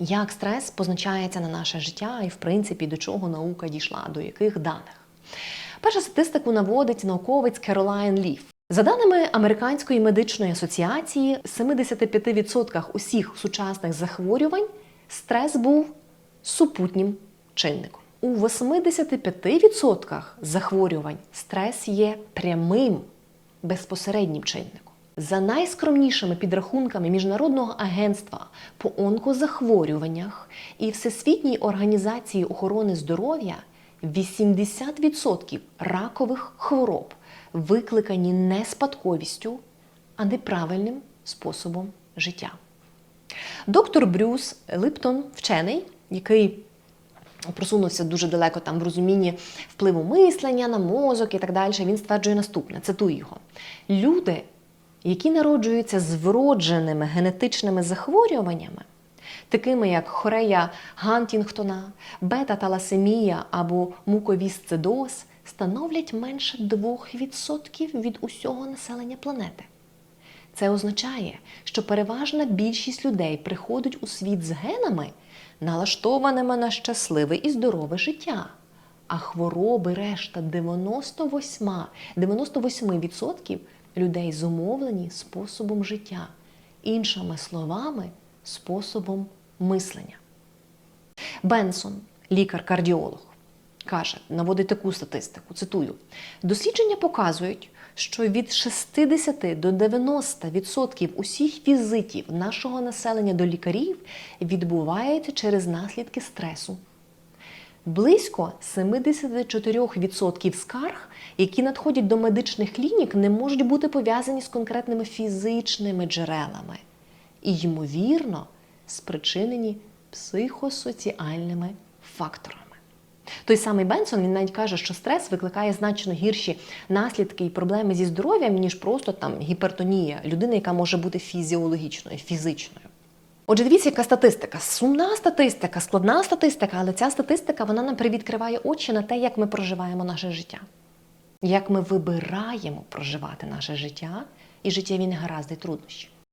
як стрес позначається на наше життя і, в принципі, до чого наука дійшла, до яких даних. Перша статистику наводить науковець Керолайн Ліф. За даними Американської медичної асоціації, в 75% усіх сучасних захворювань стрес був супутнім чинником. У 85% захворювань стрес є прямим безпосереднім чинником. За найскромнішими підрахунками Міжнародного агентства по онкозахворюваннях і Всесвітньої організації охорони здоров'я 80% ракових хвороб викликані не спадковістю, а неправильним способом життя. Доктор Брюс Липтон, вчений, який просунувся дуже далеко там в розумінні впливу мислення на мозок і так далі, він стверджує наступне: цитую його: люди, які народжуються з вродженими генетичними захворюваннями, такими як хорея Гантінгтона, бета-таласемія або муковісцидоз, становлять менше 2% від усього населення планети. Це означає, що переважна більшість людей приходить у світ з генами, налаштованими на щасливе і здорове життя. А хвороби решта 98, 98% людей зумовлені способом життя, іншими словами, способом мислення. Бенсон, лікар-кардіолог, каже, наводить таку статистику. Цитую: дослідження показують, що від 60 до 90% усіх візитів нашого населення до лікарів відбувається через наслідки стресу. Близько 74% скарг, які надходять до медичних клінік, не можуть бути пов'язані з конкретними фізичними джерелами і, ймовірно, спричинені психосоціальними факторами. Той самий Бенсон він навіть каже, що стрес викликає значно гірші наслідки і проблеми зі здоров'ям, ніж просто там гіпертонія людини, яка може бути фізіологічною, фізичною. Отже, дивіться, яка статистика. Сумна статистика, складна статистика, але ця статистика вона нам привідкриває очі на те, як ми проживаємо наше життя, як ми вибираємо проживати наше життя і життєві негаразди і труднощі.